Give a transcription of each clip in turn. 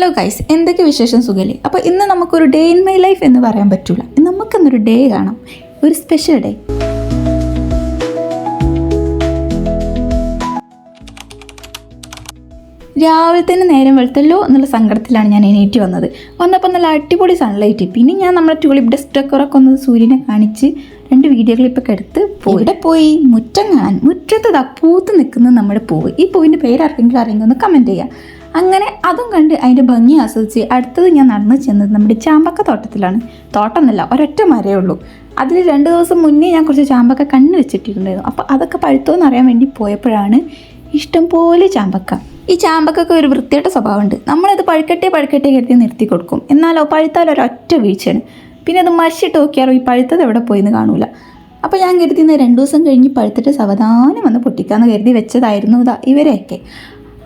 Hello guys എന്തൊക്കെ വിശേഷം സുഖല്ലേ? അപ്പോൾ ഇന്ന് നമുക്കൊരു ഡേ ഇൻ മൈ ലൈഫ് എന്ന് പറയാൻ പറ്റൂല. നമുക്കിന്നൊരു ഡേ കാണാം. ഒരു സ്പെഷ്യൽ ഡേ രാവിലെ തന്നെ നേരം വെളുത്തല്ലോ എന്നുള്ള സങ്കടത്തിലാണ് ഞാൻ എണീറ്റ് വന്നത്. വന്നപ്പോൾ നല്ല അടിപൊളി സൺലൈറ്റ് പിന്നെ ഞാൻ നമ്മുടെ ട്യൂലിപ്പ് ഡെസ്റ്റൊക്കെ ഒന്ന് സൂര്യനെ കാണിച്ച് രണ്ട് വീഡിയോ ക്ലിപ്പൊക്കെ എടുത്ത് പോയി. ഇവിടെ പോയി? മുറ്റം കാണാൻ. മുറ്റത്ത് ദാ പൂത്ത് നിൽക്കുന്ന നമ്മുടെ പൂവ്. ഈ പൂവിന്റെ പേര് ആർക്കെങ്കിലും അറിയുമെന്ന് കമന്റ് ചെയ്യാം. അങ്ങനെ അതും കണ്ട് അതിന്റെ ഭംഗി ആസ്വദിച്ച് അടുത്തത് ഞാൻ നടന്നു ചെന്നത് നമ്മുടെ ചാമ്പക്ക തോട്ടത്തിലാണ്. തോട്ടം എന്നല്ല ഒരൊറ്റ മരേ ഉള്ളൂ. അതിൽ രണ്ട് ദിവസം മുന്നേ ഞാൻ കുറച്ച് ചാമ്പക്ക കണ്ണ് വെച്ചിട്ടുണ്ടായിരുന്നു അപ്പോൾ അതൊക്കെ പഴുത്തോന്ന് അറിയാൻ വേണ്ടി പോയപ്പോഴാണ് ഇഷ്ടം പോലെ ചാമ്പക്ക. ഈ ചാമ്പക്കൊക്കെ ഒരു വൃത്തിയായിട്ട സ്വഭാവമുണ്ട്. നമ്മളത് പഴുക്കട്ടെ പഴുക്കട്ടെ കരുതി നിർത്തി കൊടുക്കും. എന്നാലോ പഴുത്താൽ ഒരൊറ്റ വീഴ്ചയാണ്. പിന്നെ അത് മഷിട്ട് നോക്കിയാലോ ഈ പഴുത്തത് എവിടെ പോയിന്ന് കാണൂല. അപ്പോൾ ഞാൻ കരുതി രണ്ട് ദിവസം കഴിഞ്ഞ് പഴുത്തിട്ട് സാവധാനം വന്ന് പൊട്ടിക്കാന്ന് കരുതി വെച്ചതായിരുന്നു ഇതാ ഇവരെയൊക്കെ.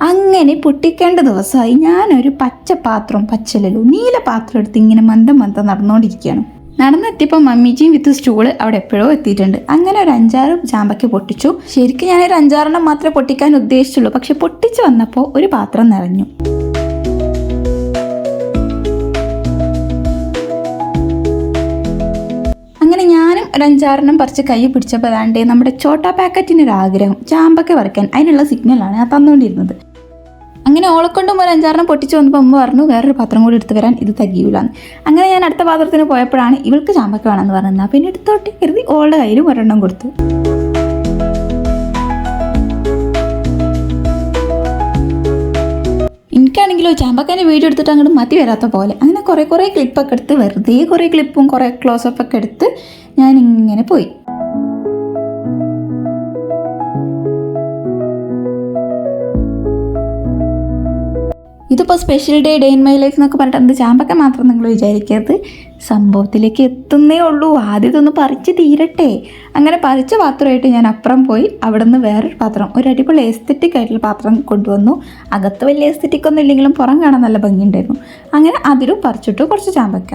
അങ്ങനെ പൊട്ടിക്കേണ്ട ദിവസമായി ഞാനൊരു പച്ച പാത്രം പച്ചലല്ലോ നീല പാത്രം എടുത്ത് ഇങ്ങനെ മന്ദം മന്ദം നടന്നുകൊണ്ടിരിക്കുകയാണ് നടന്നെത്തിയപ്പോൾ മമ്മിജിയും വിത്ത് സ്റ്റൂൾ അവിടെ എപ്പോഴോ എത്തിയിട്ടുണ്ട്. അങ്ങനെ ഒരു അഞ്ചാറ് ചാമ്പയ്ക്ക് പൊട്ടിച്ചു. ശരിക്കും ഞാനൊരു അഞ്ചാറെണ്ണം മാത്രമേ പൊട്ടിക്കാൻ ഉദ്ദേശിച്ചുള്ളൂ. പക്ഷെ പൊട്ടിച്ചു വന്നപ്പോൾ ഒരു പാത്രം നിറഞ്ഞു. ഒരു പറിച്ച് കൈ പിടിച്ചപ്പോൾ അതാണ്ട് നമ്മുടെ ചോട്ടാ പാക്കറ്റിന് ഒരു ആഗ്രഹം ചാമ്പക്ക വരയ്ക്കാൻ അതിനുള്ള സിഗ്നലാണ് ആ തന്നുകൊണ്ടിരുന്നത് അങ്ങനെ ഓളക്കൊണ്ടും ഒരു അഞ്ചാറിനെ പൊട്ടിച്ചു വന്നപ്പോൾ അമ്മ പറഞ്ഞു വേറൊരു പാത്രം കൂടി എടുത്തു വരാൻ ഇത് തകിയൂലാന്ന്. അങ്ങനെ ഞാൻ അടുത്ത പാത്രത്തിന് പോയപ്പോഴാണ് ഇവൾക്ക് ചാമ്പക്ക വേണമെന്ന് പറഞ്ഞത്. പിന്നെ എടുത്തോട്ട് കരുതി ഓളുടെ കയ്യിലും ഒരെണ്ണം കൊടുത്തു. എനിക്കാണെങ്കിലോ ചാമ്പക്കാന്റെ വീഡിയോ എടുത്തിട്ട് അങ്ങോട്ട് മതി വരാത്ത പോലെ. അങ്ങനെ കുറേ കുറേ ക്ലിപ്പൊക്കെ എടുത്ത് വെറുതെ കുറേ ക്ലിപ്പും കുറേ ക്ലോസപ്പൊക്കെ എടുത്ത് ഞാൻ ഇങ്ങനെ പോയി. ഇതിപ്പോൾ special day day in my life എന്നൊക്കെ പറഞ്ഞിട്ട് ചാമ്പക്ക മാത്രം നിങ്ങൾ വിചാരിക്കരുത്. സംഭവത്തിലേക്ക് എത്തുന്നേ ഉള്ളൂ. ആദ്യം ഇതൊന്ന് പറിച്ച് തീരട്ടെ. അങ്ങനെ പറിച്ച പാത്രമായിട്ട് ഞാൻ അപ്പുറം പോയി. അവിടെ നിന്ന് വേറൊരു പാത്രം ഒരു അടിപൊളി എസ്തെറ്റിക് ആയിട്ടുള്ള പാത്രം കൊണ്ടുവന്നു. അകത്ത് വലിയ എസ്തെറ്റിക് ഒന്നും ഇല്ലെങ്കിലും പുറം കാണാൻ നല്ല ഭംഗിയുണ്ടായിരുന്നു. അങ്ങനെ അതിലും പറിച്ചിട്ടു കുറച്ച് ചാമ്പക്ക.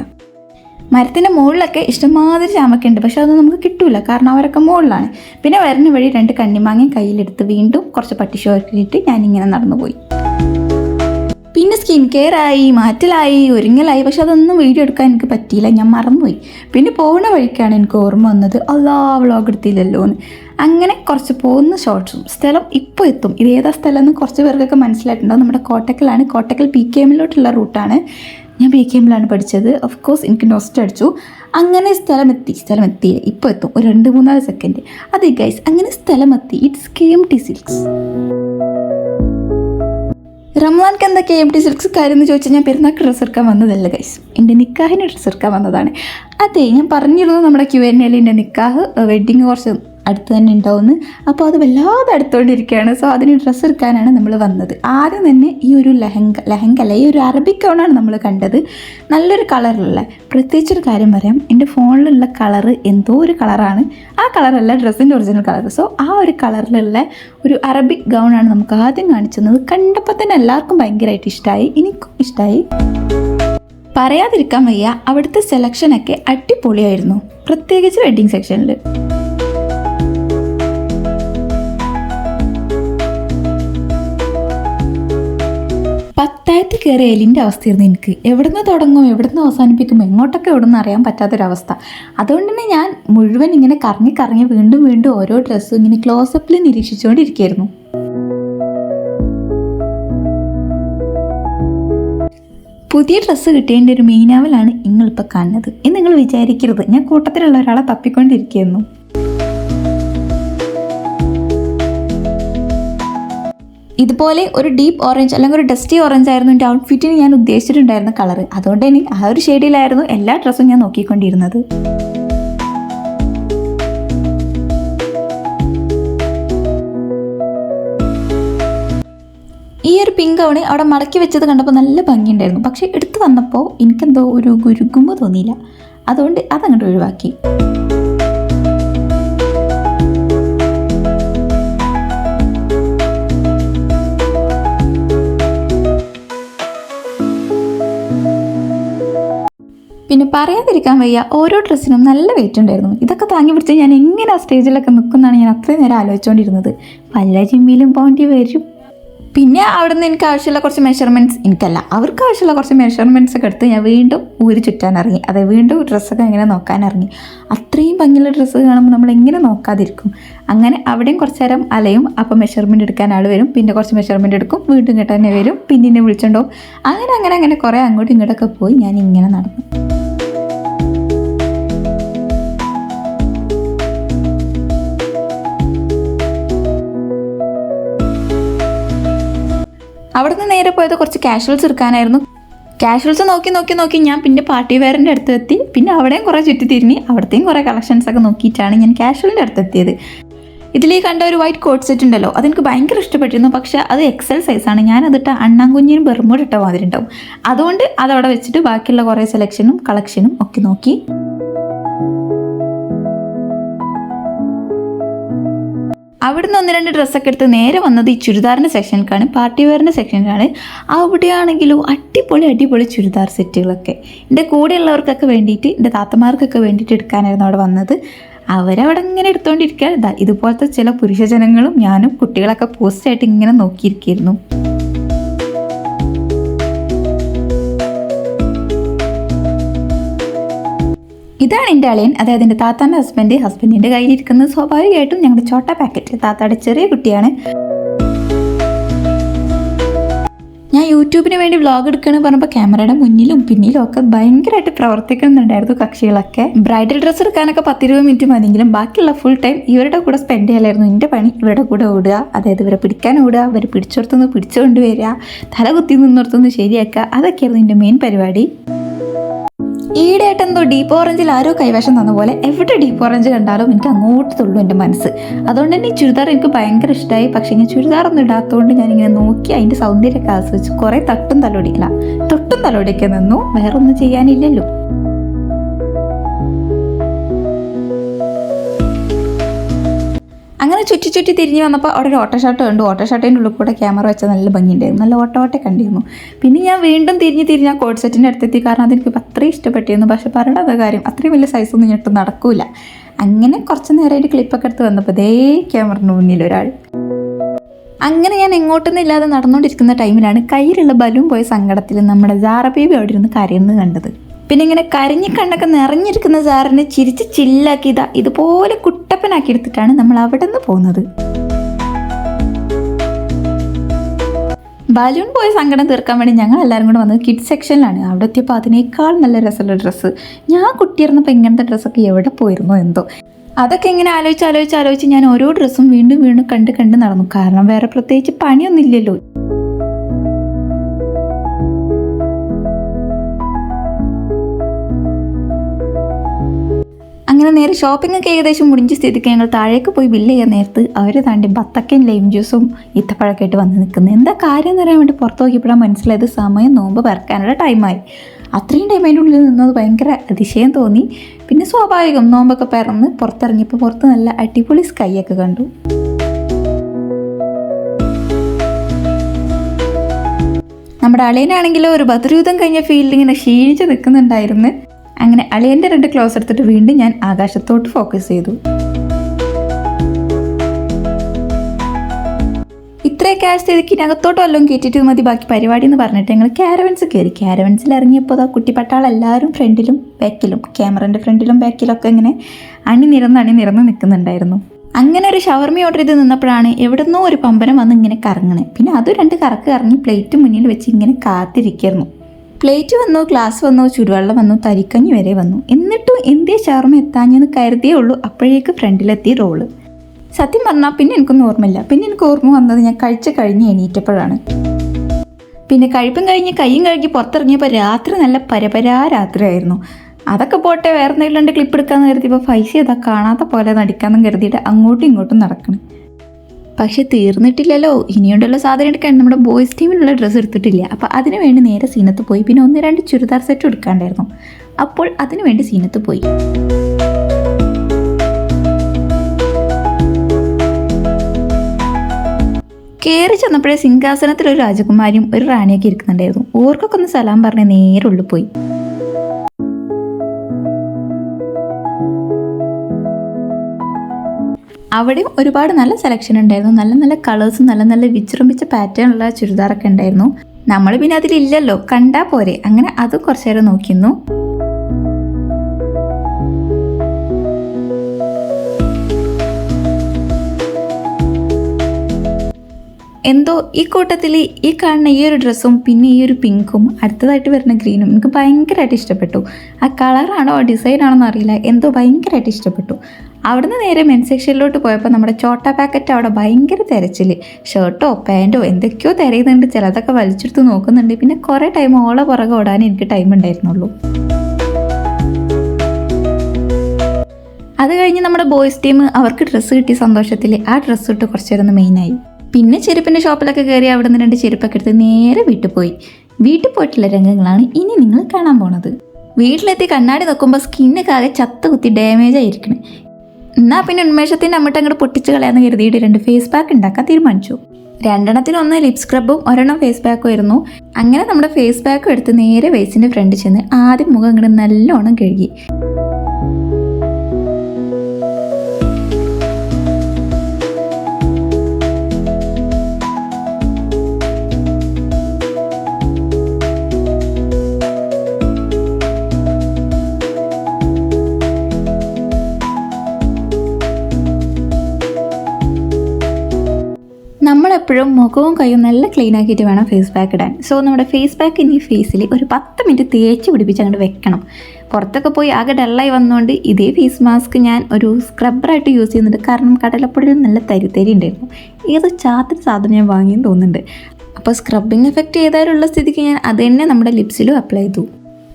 മരത്തിന്റെ മുകളിലൊക്കെ ഇഷ്ടമാതിരി ചാമക്കുണ്ട് പക്ഷെ അതൊന്നും നമുക്ക് കിട്ടൂല. കാരണം അവരൊക്കെ മുകളിലാണ്. പിന്നെ വരുന്ന വഴി രണ്ട് കണ്ണിമാങ്ങയും കയ്യിലെടുത്ത് വീണ്ടും കുറച്ച് പട്ടിഷോക്കിയിട്ട് ഞാനിങ്ങനെ നടന്നുപോയി. പിന്നെ സ്കിൻ കെയർ ആയി മാറ്റലായി ഒരുങ്ങലായി. പക്ഷെ അതൊന്നും വീഡിയോ എടുക്കാൻ എനിക്ക് പറ്റിയില്ല. ഞാൻ മറന്നുപോയി. പിന്നെ പോകുന്ന വഴിക്കാണ് എനിക്ക് ഓർമ്മ വന്നത്. അല്ലാ വ്ളോഗ് എടുത്തില്ലല്ലോ എന്ന്. അങ്ങനെ കുറച്ച് പോകുന്ന ഷോർട്സും സ്ഥലം ഇപ്പോൾ എത്തും. ഇത് ഏതാ സ്ഥലം എന്ന് കുറച്ച് പേർക്കൊക്കെ മനസ്സിലായിട്ടുണ്ടാവും. നമ്മുടെ കോട്ടക്കലാണ്. കോട്ടക്കൽ പി കെ എമ്മിലോട്ടുള്ള റൂട്ടാണ് ഞാൻ ബി കെ എമ്മിലാണ് പഠിച്ചത്. ഓഫ് കോഴ്സ് എനിക്ക് നൊസ്റ്റ് അടിച്ചു. അങ്ങനെ സ്ഥലമെത്തി. സ്ഥലമെത്തി. ഇപ്പോൾ എത്തും. ഒരു രണ്ട് മൂന്നാൽ സെക്കൻഡ് അതെ ഗൈസ് അങ്ങനെ സ്ഥലമെത്തി. It's K M T silks റംസാൻക്ക് എന്താ കെ എം ടി സിൽക്സ് കാര്യം എന്ന് ചോദിച്ചാൽ ഞാൻ പെരുന്നാൾക്ക് ഡ്രസ്സ് എടുക്കാൻ വന്നതല്ല ഗൈസ് എന്റെ നിക്കാഹിന് ഡ്രസ്സ് എടുക്കാൻ വന്നതാണ്. അതെ ഞാൻ പറഞ്ഞിരുന്നു നമ്മുടെ ക്യു എൻ എല്ലിന്റെ നിക്കാഹ് വെഡ്ഡിങ് കുറച്ച് അടുത്ത് തന്നെ ഉണ്ടാവുമെന്ന് അപ്പോൾ അത് വല്ലാതെ അടുത്തുകൊണ്ടിരിക്കുകയാണ് സോ അതിന് ഡ്രസ്സ് എടുക്കാനാണ് നമ്മൾ വന്നത്. ആദ്യം തന്നെ ഈ ഒരു ലഹങ്ക ലഹങ്ക അല്ല ഈ ഒരു അറബിക് ഗൗണാണ് നമ്മൾ കണ്ടത്. നല്ലൊരു കളറുള്ള പ്രത്യേകിച്ചൊരു കാര്യം പറയാം. എന്റെ ഫോണിലുള്ള കളറ് എന്തോ ഒരു കളറാണ് ആ കളറല്ല ഡ്രസ്സിന്റെ ഒറിജിനൽ കളർ സോ ആ ഒരു കളറിലുള്ള ഒരു അറബിക് ഗൗണാണ് നമുക്ക് ആദ്യം കാണിച്ചത് കണ്ടപ്പോൾ തന്നെ എല്ലാവർക്കും ഭയങ്കരമായിട്ട് ഇഷ്ടമായി എനിക്കും ഇഷ്ടമായി പറയാതിരിക്കാൻ വയ്യ. അവിടുത്തെ സെലക്ഷനൊക്കെ അടിപൊളിയായിരുന്നു. പ്രത്യേകിച്ച് വെഡ്ഡിങ് സെക്ഷനിൽ പത്തായത്ത് കയറിയ എലിന്റെ അവസ്ഥയായിരുന്നു എനിക്ക്. എവിടുന്ന് തുടങ്ങും എവിടുന്ന് അവസാനിപ്പിക്കും എങ്ങോട്ടൊക്കെ എവിടുന്ന് അറിയാൻ പറ്റാത്തൊരവസ്ഥ. അതുകൊണ്ട് തന്നെ ഞാൻ മുഴുവൻ ഇങ്ങനെ കറങ്ങി കറങ്ങി വീണ്ടും വീണ്ടും ഓരോ ഡ്രസ്സും ഇങ്ങനെ ക്ലോസപ്പിൽ നിരീക്ഷിച്ചുകൊണ്ടിരിക്കുകയായിരുന്നു. പുതിയ ഡ്രസ്സ് കിട്ടേണ്ട ഒരു മീനാവലാണ് നിങ്ങളിപ്പോൾ കാണുന്നത്. എന്ന് നിങ്ങൾ വിചാരിക്കരുത്. ഞാൻ കൂട്ടത്തിലുള്ള ഒരാളെ തപ്പിക്കൊണ്ടിരിക്കുകയായിരുന്നു. ഇതുപോലെ ഒരു ഡീപ്പ് ഓറഞ്ച് അല്ലെങ്കിൽ ഒരു ഡസ്റ്റി ഓറഞ്ച് ആയിരുന്നു എന്റെ ഔട്ട്ഫിറ്റിന് ഞാൻ ഉദ്ദേശിച്ചിട്ടുണ്ടായിരുന്ന കളർ അതുകൊണ്ട് തന്നെ ആ ഒരു ഷെയ്ഡിലായിരുന്നു എല്ലാ ഡ്രസ്സും ഞാൻ നോക്കിക്കൊണ്ടിരുന്നത്. ഈ ഒരു പിങ്ക് അവണി അവിടെ മടക്കി വെച്ചത് കണ്ടപ്പോൾ നല്ല ഭംഗിയുണ്ടായിരുന്നു. പക്ഷേ എടുത്തു വന്നപ്പോൾ എനിക്കെന്തോ ഒരു ഗുരുകുമ്പ് തോന്നിയില്ല. അതുകൊണ്ട് അതങ്ങോട്ട് ഒഴിവാക്കി. പറയാതിരിക്കാൻ വയ്യ. ഓരോ ഡ്രസ്സിനും നല്ല വെയിറ്റ് ഉണ്ടായിരുന്നു. ഇതൊക്കെ താങ്ങി പിടിച്ച് ഞാൻ എങ്ങനെ ആ സ്റ്റേജിലൊക്കെ നിൽക്കുന്നതാണ് ഞാൻ അത്രയും നേരം ആലോചിച്ചുകൊണ്ടിരുന്നത് പല ജിമ്മിലും പോകേണ്ടി വരും. പിന്നെ അവിടെ നിന്ന് എനിക്ക് ആവശ്യമുള്ള കുറച്ച് മെഷർമെന്റ്സ് എനിക്കല്ല. അവർക്ക് ആവശ്യമുള്ള കുറച്ച് മെഷർമെന്റ്സ് ഒക്കെ എടുത്ത് ഞാൻ വീണ്ടും ഊരി ചുറ്റാൻ ഇറങ്ങി. അതെ വീണ്ടും ഡ്രസ്സൊക്കെ എങ്ങനെ നോക്കാൻ ഇറങ്ങി. അത്രയും ഭംഗിയുള്ള ഡ്രസ്സ് കാണുമ്പോൾ നമ്മൾ എങ്ങനെ നോക്കാതിരിക്കും? അങ്ങനെ അവിടെയും കുറച്ച് നേരം അലയും അപ്പോൾ മെഷർമെന്റ് എടുക്കാൻ ആൾ വരും. പിന്നെ കുറച്ച് മെഷർമെന്റ് എടുക്കും. വീണ്ടും ഇങ്ങോട്ട് തന്നെ വരും. പിന്നെ എന്നെ വിളിച്ചുണ്ടാവും അങ്ങനെ അങ്ങനെ അങ്ങനെ കുറേ അങ്ങോട്ടും ഇങ്ങോട്ടൊക്കെ പോയി ഞാൻ ഇങ്ങനെ നടന്നു. അവിടുന്ന് നേരെ പോയത് കുറച്ച് കാഷ്വൽസ് എടുക്കാനായിരുന്നു. കാഷ്വൽസ് നോക്കി നോക്കി നോക്കി ഞാൻ പിന്നെ പാർട്ടി വെയറിന്റെ അടുത്ത് എത്തി. പിന്നെ അവിടെയും കുറേ ചുറ്റി തിരിഞ്ഞ് അവിടത്തെയും കുറേ കളക്ഷൻസ് ഒക്കെ നോക്കിയിട്ടാണ് ഞാൻ കാഷ്വലിന്റെ അടുത്ത് എത്തിയത്. ഇതിൽ കണ്ട ഒരു വൈറ്റ് കോട്ട് സെറ്റ് ഉണ്ടല്ലോ അതെനിക്ക് ഭയങ്കര ഇഷ്ടപ്പെട്ടിരുന്നു. പക്ഷേ അത് എക്സൽ സൈസാണ് ഞാൻ അതിട്ട് അണ്ണാങ്കുഞ്ഞിനും ബെർമൂഡ് ഇട്ട മാതിരി ഉണ്ടാവും. അതുകൊണ്ട് അതവിടെ വെച്ചിട്ട് ബാക്കിയുള്ള കുറേ സെലക്ഷനും കളക്ഷനും ഒക്കെ നോക്കി. അവിടുന്ന് ഒന്ന് രണ്ട് ഡ്രസ്സൊക്കെ എടുത്ത് നേരെ വന്നത് ഈ ചുരിദാറിന്റെ സെക്ഷനിലേക്കാണ്. പാർട്ടി വെയറിന്റെ സെക്ഷനിലാണ്. അവിടെയാണെങ്കിലും അടിപൊളി അടിപൊളി ചുരിദാർ സെറ്റുകളൊക്കെ. എന്റെ കൂടെയുള്ളവർക്കൊക്കെ വേണ്ടിയിട്ട് എന്റെ താത്തമാർക്കൊക്കെ വേണ്ടിയിട്ട് എടുക്കാനായിരുന്നു അവിടെ വന്നത്. അവരവിടെ ഇങ്ങനെ എടുത്തുകൊണ്ടിരിക്കുക ഇതാ ഇതുപോലത്തെ ചില പുരുഷജനങ്ങളും ഞാനും കുട്ടികളൊക്കെ പോസ്റ്റായിട്ട് ഇങ്ങനെ നോക്കിയിരിക്കുന്നു. ഇതാണ് എന്റെ അളിയൻ. അതായത് എന്റെ താത്താന്റെ ഹസ്ബൻഡ് ഹസ്ബൻഡിന്റെ കയ്യിലിരിക്കുന്നത് സ്വാഭാവികമായിട്ടും ഞങ്ങളുടെ ചോട്ട പാക്കറ്റ് താത്താടെ ചെറിയ കുട്ടിയാണ്. ഞാൻ യൂട്യൂബിന് വേണ്ടി വ്ളോഗ് എടുക്കണമെന്ന് പറഞ്ഞപ്പോൾ ക്യാമറയുടെ മുന്നിലും പിന്നിലും ഒക്കെ ഭയങ്കരമായിട്ട് പ്രവർത്തിക്കുന്നുണ്ടായിരുന്നു കക്ഷികളൊക്കെ. ബ്രൈഡൽ ഡ്രസ്സ് എടുക്കാനൊക്കെ പത്തിരുപത് മിനിറ്റ് മതിയെങ്കിലും ബാക്കിയുള്ള ഫുൾ ടൈം ഇവരുടെ കൂടെ സ്പെൻഡ് ചെയ്യലായിരുന്നു എന്റെ പണി. ഇവരുടെ കൂടെ ഓടുക അതായത് ഇവരെ പിടിക്കാൻ ഓടുക ഇവർ പിടിച്ചോടത്തുനിന്ന് പിടിച്ചുകൊണ്ട് വരിക തല കുത്തി നിന്നിടത്തുനിന്ന് ശരിയാക്കുക അതൊക്കെയായിരുന്നു എന്റെ മെയിൻ പരിപാടി. ഈയിടെയായിട്ട് എന്തോ ഡീപ്പ് ഓറഞ്ചിൽ ആരോ കൈവശം തന്ന പോലെ എവിടെ ഡീപ്പ് ഓറഞ്ച് കണ്ടാലും എനിക്ക് അങ്ങോട്ട് തുള്ളു എന്റെ മനസ്സ്. അതുകൊണ്ട് തന്നെ ഈ ചുരിദാർ എനിക്ക് ഭയങ്കര ഇഷ്ടമായി പക്ഷേ ഞാൻ ചുരിദാർ ഒന്നും ഇടാത്തതുകൊണ്ട് ഞാനിങ്ങനെ നോക്കി അതിന്റെ സൗന്ദര്യമൊക്കെ ആസ്വദിച്ച് കുറേ തട്ടും തലോടിക്കില്ല തൊട്ടും തലോടിയൊക്കെ നിന്നു. വേറൊന്നും ചെയ്യാനില്ലല്ലോ. ചുറ്റി ചുറ്റി തിരിഞ്ഞ് വന്നപ്പോൾ അവിടെ ഒരു ഓട്ടോ ഷർട്ട് കണ്ടു. ഓട്ടോ ഷർട്ടിന്റെ ഉള്ളിൽ കൂടെ ക്യാമറ വെച്ചാൽ നല്ല ഭംഗിയുണ്ടായിരുന്നു. നല്ല ഓട്ടോ ഓട്ടെ കണ്ടിരുന്നു. പിന്നെ ഞാൻ വീണ്ടും തിരിഞ്ഞ് തിരിഞ്ഞ് ആ കോഡ് സെറ്റിന്റെ അടുത്തെത്തി. കാരണം അതെനിക്ക് അത്രയും ഇഷ്ടപ്പെട്ടിരുന്നു. പക്ഷേ പറയണത് കാര്യം അത്രയും വലിയ സൈസൊന്നും ഞെട്ടും നടക്കൂല. അങ്ങനെ കുറച്ച് നേരമായിട്ട് ക്ലിപ്പൊക്കെ എടുത്ത് വന്നപ്പോൾ ദേ ക്യാമറിന് മുന്നിൽ ഒരാൾ. അങ്ങനെ ഞാൻ എങ്ങോട്ടൊന്നും ഇല്ലാതെ നടന്നുകൊണ്ടിരിക്കുന്ന ടൈമിലാണ് കയ്യിലുള്ള ബലൂൺ പോയ സങ്കടത്തിൽ നമ്മുടെ ജാറ ബേബി അവിടെ ഇരുന്ന് കരയുന്നത് കണ്ടത്. പിന്നെ ഇങ്ങനെ കരിഞ്ഞ കണ്ണൊക്കെ നിറഞ്ഞിരിക്കുന്ന സാറിനെ ചിരിച്ച് ചില്ലാക്കി ഇതാ ഇതുപോലെ കുട്ടപ്പനാക്കി എടുത്തിട്ടാണ് നമ്മൾ അവിടെ നിന്ന് പോകുന്നത്. ബലൂൺ പോയ സങ്കടം തീർക്കാൻ വേണ്ടി ഞങ്ങൾ എല്ലാവരും കൂടെ വന്നത് കിഡ് സെക്ഷനിലാണ് അവിടെ എത്തിയപ്പോൾ അതിനേക്കാൾ നല്ല രസമുള്ള ഡ്രസ്സ് ഞാൻ കുട്ടിയിരുന്നപ്പോൾ ഇങ്ങനത്തെ ഡ്രസ്സൊക്കെ എവിടെ പോയിരുന്നോ എന്തോ. അതൊക്കെ ഇങ്ങനെ ആലോചിച്ച് ആലോചിച്ച് ആലോചിച്ച് ഞാൻ ഓരോ ഡ്രസ്സും വീണ്ടും വീണ്ടും കണ്ട് കണ്ട് നടന്നു. കാരണം വേറെ പ്രത്യേകിച്ച് പണിയൊന്നും അങ്ങനെ നേരെ ഷോപ്പിംഗ് ഒക്കെ ഏകദേശം മുടിഞ്ഞ സ്ഥിതിക്ക് ഞങ്ങൾ താഴേക്ക് പോയി ബില്ല് ചെയ്യാൻ നേരത്ത് അവർ താണ്ടി ബത്തക്കയും ലൈം ജ്യൂസും ഈത്തപ്പഴമൊക്കെ ആയിട്ട് വന്ന് നിൽക്കുന്നത് എന്താ കാര്യം എന്ന് അറിയാൻ വേണ്ടി പുറത്ത് നോക്കിയപ്പോഴാണ് മനസ്സിലായത് സമയം നോമ്പ് പറക്കാനുള്ള ടൈമായി അത്രയും ടൈം അതിന്റെ ഉള്ളിൽ നിന്നത് ഭയങ്കര അതിശയം തോന്നി. പിന്നെ സ്വാഭാവികം നോമ്പൊക്കെ പിറന്ന് പുറത്തിറങ്ങിയപ്പോൾ പുറത്ത് നല്ല അടിപൊളി സ്കൈ ഒക്കെ കണ്ടു. നമ്മുടെ അളിയനാണെങ്കിലോ ഒരു ബദ്രൂതം കഴിഞ്ഞ ഫീൽഡിങ്ങനെ ക്ഷീണിച്ച് നിൽക്കുന്നുണ്ടായിരുന്നു. അങ്ങനെ അളിയന്റെ രണ്ട് ക്ലോസ് എടുത്തിട്ട് വീണ്ടും ഞാൻ ആകാശത്തോട്ട് ഫോക്കസ് ചെയ്തു. ഇത്രയൊക്കെ ഇനി അകത്തോട്ട് വല്ലതും കയറ്റിയിട്ട് മതി ബാക്കി പരിപാടി എന്ന് പറഞ്ഞിട്ട് ഞങ്ങൾ ക്യാരവൻസ് കയറി. ക്യാരവൻസിൽ ഇറങ്ങിയപ്പോൾ ആ കുട്ടിപ്പട്ടാൾ എല്ലാവരും ഫ്രണ്ടിലും ബാക്കിലും ക്യാമറന്റെ ഫ്രണ്ടിലും ബാക്കിലൊക്കെ ഇങ്ങനെ അണിനിരന്ന് അണിനിരന്ന് നിൽക്കുന്നുണ്ടായിരുന്നു അങ്ങനെ ഒരു ഷവർമി ഓർഡർ ചെയ്ത് നിന്നപ്പോഴാണ് എവിടുന്നോ ഒരു പമ്പനം വന്ന് ഇങ്ങനെ കറങ്ങണേ. പിന്നെ അത് രണ്ട് കറക്ക് കറങ്ങി പ്ലേറ്റ് മുന്നിൽ വെച്ച് ഇങ്ങനെ കാത്തിരിക്കുന്നു പ്ലേറ്റ് വന്നോ ഗ്ലാസ് വന്നോ ചുടുവെള്ളം വന്നോ തരിക്കഞ്ഞി വരെ വന്നു. എന്നിട്ടും എന്തേ ഷവർമ എത്താഞ്ഞെന്ന് കരുതിയേ ഉള്ളൂ. അപ്പോഴേക്ക് ഫ്രണ്ടിലെത്തി റോൾ. സത്യം പറഞ്ഞാൽ പിന്നെ എനിക്കൊന്നും ഓർമ്മയില്ല. പിന്നെ എനിക്ക് ഓർമ്മ വന്നത് ഞാൻ കഴിച്ച കഴിഞ്ഞ് എണീറ്റപ്പോഴാണ്. പിന്നെ കഴിപ്പും കഴിഞ്ഞ് കൈയും കഴുകി പുറത്തിറങ്ങിയപ്പോൾ രാത്രി നല്ല പരപരാ രാത്രിയായിരുന്നു. അതൊക്കെ പോട്ടെ വേറെ എന്തെങ്കിലും ക്ലിപ്പ് എടുക്കാമെന്ന് കരുതിയപ്പോൾ പൈസ അതാ കാണാത്ത പോലെ നടിക്കാമെന്ന് കരുതിയിട്ട് അങ്ങോട്ടും ഇങ്ങോട്ടും നടക്കണം. പക്ഷെ തീർന്നിട്ടില്ലല്ലോ. ഇനിയുണ്ടല്ലോ സാധനം എടുക്കാൻ നമ്മുടെ ബോയ്സ് ടീമിനുള്ള ഡ്രസ്സ് എടുത്തിട്ടില്ല. അപ്പോൾ അതിന് വേണ്ടി നേരെ സീനത്ത് പോയി. പിന്നെ ഒന്ന് രണ്ട് ചുരിദാർ സെറ്റ് എടുക്കാണ്ടായിരുന്നു അപ്പോൾ അതിനു വേണ്ടി സീനത്ത് പോയി. കയറി ചെന്നപ്പോഴേ സിംഹാസനത്തിൽ ഒരു രാജകുമാരിയും ഒരു റാണിയൊക്കെ ഇരിക്കുന്നുണ്ടായിരുന്നു. ഓർക്കൊക്കെ ഒന്ന് സലാം പറഞ്ഞ് നേരെ ഉള്ളിൽ പോയി. അവിടെയും ഒരുപാട് നല്ല സെലക്ഷൻ ഉണ്ടായിരുന്നു. നല്ല നല്ല കളേഴ്സും നല്ല നല്ല വിജൃംഭിച്ച പാറ്റേൺ ഉള്ള ചുരിദാറൊക്കെ ഉണ്ടായിരുന്നു. നമ്മൾ പിന്നെ അതിലില്ലല്ലോ. കണ്ടാ പോരെ. അങ്ങനെ അത് കുറച്ചു നേരം നോക്കിയിരുന്നു എന്തോ ഈ കൂട്ടത്തിൽ ഈ കാണുന്ന ഈ ഒരു ഡ്രസ്സും പിന്നെ ഈ ഒരു പിങ്കും അടുത്തതായിട്ട് വരുന്ന ഗ്രീനും എനിക്ക് ഭയങ്കരമായിട്ട് ഇഷ്ടപ്പെട്ടു. ആ കളറാണോ ഡിസൈനാണോ എന്നറിയില്ല എന്തോ ഭയങ്കരമായിട്ട് ഇഷ്ടപ്പെട്ടു. അവിടുന്ന് നേരെ മെൻ സെക്ഷനിലോട്ട് പോയപ്പോൾ നമ്മുടെ ചോട്ട പാക്കറ്റ് അവിടെ ഭയങ്കര തിരച്ചിൽ ഷർട്ടോ പാന്റോ എന്തൊക്കെയോ തിരയുന്നുണ്ട്. ചിലതൊക്കെ വലിച്ചെടുത്ത് നോക്കുന്നുണ്ട്. പിന്നെ കുറേ ടൈം ഓളെ പുറകെ ഓടാൻ എനിക്ക് ടൈം ഉണ്ടായിരുന്നുള്ളൂ. അത് കഴിഞ്ഞ് നമ്മുടെ ബോയ്സ് ടീം അവർക്ക് ഡ്രസ്സ് കിട്ടിയ സന്തോഷത്തിൽ ആ ഡ്രസ്സ് ഇട്ട് കുറച്ചു നേരം മെയിനായി പിന്നെ ചെരുപ്പിന്റെ ഷോപ്പിലൊക്കെ കയറി അവിടെ നിന്ന് രണ്ട് ചെരുപ്പൊക്കെ എടുത്ത് നേരെ വീട്ടിൽ പോയി. വീട്ടിൽ പോയിട്ടുള്ള രംഗങ്ങളാണ് ഇനി നിങ്ങൾ കാണാൻ പോണത്. വീട്ടിലെത്തി കണ്ണാടി നോക്കുമ്പോൾ സ്കിന്നൊക്കെ ആകെ ചത്ത കുത്തി ഡാമേജ് ആയിരിക്കണം. എന്നാൽ പിന്നെ ഉന്മേഷത്തിന്റെ അമ്മട്ട് അങ്ങോട്ട് പൊട്ടിച്ച് കളയാന്ന് കരുതിയിട്ട് രണ്ട് ഫേസ് പാക്ക് ഉണ്ടാക്കാൻ തീരുമാനിച്ചു. രണ്ടെണ്ണത്തിന് ഒന്ന് ലിപ് സ്ക്രബും ഒരെണ്ണം ഫേസ് പാക്കും ആയിരുന്നു. അങ്ങനെ നമ്മുടെ ഫേസ് പാക്കും എടുത്ത് നേരെ വേസിന്റെ ഫ്രണ്ട് ചെന്ന് ആദ്യം മുഖം ഇങ്ങോട്ട് നല്ലോണം കഴുകി. നമ്മളെപ്പോഴും മുഖവും കൈയും നല്ല ക്ലീൻ ആക്കിയിട്ട് വേണം ഫേസ് പാക്ക് ഇടാൻ. സോ നമ്മുടെ ഫേസ് പാക്ക് ഇനി ഫേസിൽ ഒരു പത്ത് മിനിറ്റ് തേച്ച് പിടിപ്പിച്ച് അങ്ങോട്ട് വെക്കണം. പുറത്തൊക്കെ പോയി ആകെ ഡള്ളായി വന്നുകൊണ്ട് ഇതേ ഫേസ് മാസ്ക് ഞാൻ ഒരു സ്ക്രബ്ബറായിട്ട് യൂസ് ചെയ്യുന്നുണ്ട്. കാരണം കടലപ്പൊടിയിൽ നല്ല തരി തരി ഉണ്ടായിരുന്നു ഏത് ചാത്തിന് സാധനം ഞാൻ വാങ്ങിയെന്ന് തോന്നുന്നുണ്ട്. അപ്പോൾ സ്ക്രബിങ് എഫക്റ്റ് ചെയ്താലുള്ള സ്ഥിതിക്ക് ഞാൻ അത് തന്നെ നമ്മുടെ ലിപ്സിലും അപ്ലൈ ചെയ്തു.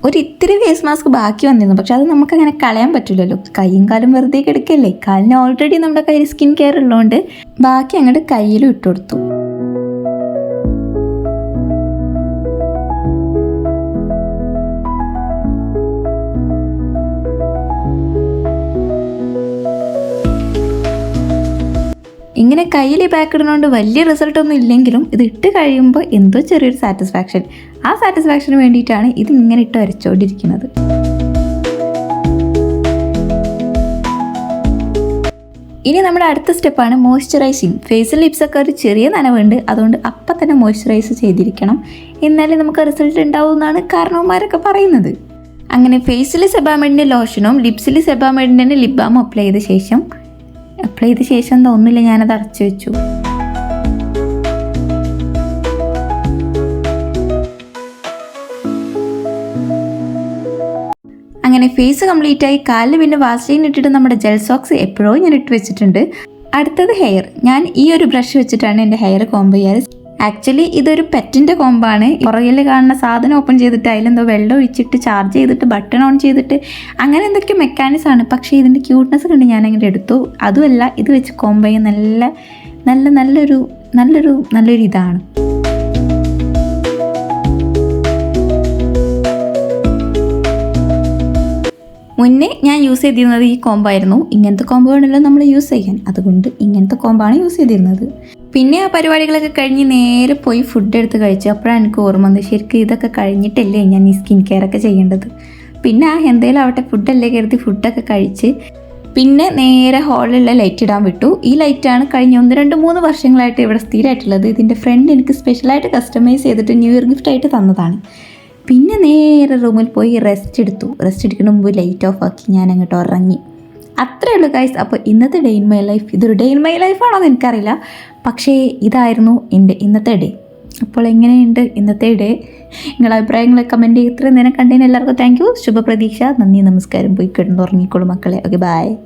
ഒരു ഇത്തിരി ഫേസ് മാസ്ക് ബാക്കി വന്നിരുന്നു. പക്ഷെ അത് നമുക്ക് അങ്ങനെ കളയാൻ പറ്റില്ലല്ലോ. കൈയും കാലും വെറുതെ കിടക്കല്ലേ? കാലിന് ഓൾറെഡി നമ്മുടെ കയ്യിൽ സ്കിൻ കെയർ ഉള്ളതുകൊണ്ട് ബാക്കി അങ്ങോട്ട് കയ്യിലും ഇട്ടുകൊടുത്തു ഇങ്ങനെ കയ്യിൽ പാക്ക് ഇടുന്നതുകൊണ്ട് വലിയ റിസൾട്ട് ഒന്നും ഇല്ലെങ്കിലും ഇത് ഇട്ട് കഴിയുമ്പോൾ എന്തോ ചെറിയൊരു സാറ്റിസ്ഫാക്ഷൻ ആ സാറ്റിസ്ഫാക്ഷന് വേണ്ടിയിട്ടാണ് ഇത് ഇങ്ങനെ ഇട്ട് വരച്ചുകൊണ്ടിരിക്കുന്നത് ഇനി നമ്മുടെ അടുത്ത സ്റ്റെപ്പാണ് മോയ്സ്ചറൈസിങ് ഫേസിൽ ലിപ്സൊക്കെ ഒരു ചെറിയ നനവുണ്ട്. അതുകൊണ്ട് അപ്പം തന്നെ മോയ്സ്ചറൈസ് ചെയ്തിരിക്കണം. എന്നാലേ നമുക്ക് റിസൾട്ട് ഉണ്ടാവുമെന്നാണ് കാരണവന്മാരൊക്കെ പറയുന്നത്. അങ്ങനെ ഫേസിൽ സെബാമെഡിന്റെ ലോഷനും ലിപ്സിൽ സെബാമെഡിന്റെ ലിപ് ബാമും അപ്ലൈ ചെയ്ത ശേഷം അപ്ലൈ ചെയ്ത ശേഷം എന്താ ഒന്നുമില്ല ഞാനത് അടച്ചു വെച്ചു. അങ്ങനെ ഫേസ് കംപ്ലീറ്റ് ആയി കാലിൽ പിന്നെ വാസ്ലൈൻ ഇട്ടിട്ട് നമ്മുടെ ജെൽ സോക്സ് എപ്പോഴോ ഞാൻ ഇട്ട് വെച്ചിട്ടുണ്ട്. അടുത്തത് ഹെയർ ഞാൻ ഈ ഒരു ബ്രഷ് വെച്ചിട്ടാണ് എന്റെ ഹെയർ കോംബ് ചെയ്യാറ്. ആക്ച്വലി ഇതൊരു പെറ്റിന്റെ കോമ്പാണ് പുറകിൽ കാണുന്ന സാധനം ഓപ്പൺ ചെയ്തിട്ട് അതിലെന്തോ വെള്ളം ഒഴിച്ചിട്ട് ചാർജ് ചെയ്തിട്ട് ബട്ടൺ ഓൺ ചെയ്തിട്ട് അങ്ങനെ എന്തൊക്കെയോ മെക്കാനിക്സ് ആണ്. പക്ഷേ ഇതിന്റെ ക്യൂട്ട്നെസ് കണ്ട് ഞാൻ അങ്ങനെ എടുത്തു. അതുമല്ല ഇത് വെച്ച് കോമ്പ് ചെയ്യാൻ നല്ല നല്ല നല്ലൊരു നല്ലൊരു നല്ലൊരു ഇതാണ് മുന്നേ ഞാൻ യൂസ് ചെയ്തിരുന്നത് ഈ കോംബോ ആയിരുന്നു. ഇങ്ങനത്തെ കോംബോ നമ്മൾ യൂസ് ചെയ്യാൻ. അതുകൊണ്ട് ഇങ്ങനത്തെ കോമ്പാണ് യൂസ് ചെയ്തിരുന്നത്. പിന്നെ ആ പരിപാടികളൊക്കെ കഴിഞ്ഞ് നേരെ പോയി ഫുഡ് എടുത്ത് കഴിച്ചു അപ്പോഴാണ് എനിക്ക് ഓർമ്മ വന്നത്. ശരിക്കും ഇതൊക്കെ കഴിഞ്ഞിട്ടല്ലേ ഞാൻ ഈ സ്കിൻ കെയർ ഒക്കെ ചെയ്യേണ്ടത്. പിന്നെ ആ എന്തേലും ആവട്ടെ ഫുഡല്ലേ കരുതി ഫുഡൊക്കെ കഴിച്ച് പിന്നെ നേരെ ഹാളിലുള്ള ലൈറ്റ് ഇടാൻ വിട്ടു. ഈ ലൈറ്റാണ് കഴിഞ്ഞ ഒന്ന് രണ്ട് മൂന്ന് വർഷങ്ങളായിട്ട് ഇവിടെ സ്ഥിരമായിട്ടുള്ളത്. ഇതിന്റെ ഫ്രണ്ട് എനിക്ക് സ്പെഷ്യലായിട്ട് കസ്റ്റമൈസ് ചെയ്തിട്ട് ന്യൂ ഇയർ ഗിഫ്റ്റ് ആയിട്ട് തന്നതാണ്. പിന്നെ നേരെ റൂമിൽ പോയി റെസ്റ്റ് എടുത്തു. റെസ്റ്റ് എടുക്കുന്ന മുമ്പ് ലൈറ്റ് ഓഫ് ആക്കി ഞാൻ അങ്ങോട്ട് ഉറങ്ങി. അത്രേ ഉള്ളൂ ഗൈസ് അപ്പോൾ ഇന്നത്തെ ഡേ ഇൻ മൈ ലൈഫ് ഇതൊരു ഡേ ഇൻ മൈ ലൈഫാണോ എന്ന് എനിക്കറിയില്ല. പക്ഷേ ഇതായിരുന്നു എന്റെ ഇന്നത്തെ ഡേ അപ്പോൾ എങ്ങനെയുണ്ട് ഇന്നത്തെ ഡേ നിങ്ങളുടെ അഭിപ്രായങ്ങൾ കമന്റ് ചെയ്ത് ഇത്രയും നേരം കണ്ടതിന് എല്ലാവർക്കും താങ്ക് യു ശുഭപ്രതീക്ഷ. നന്ദി നമസ്കാരം. പോയി കിടന്നുറങ്ങിക്കോളൂ മക്കളെ. Okay bye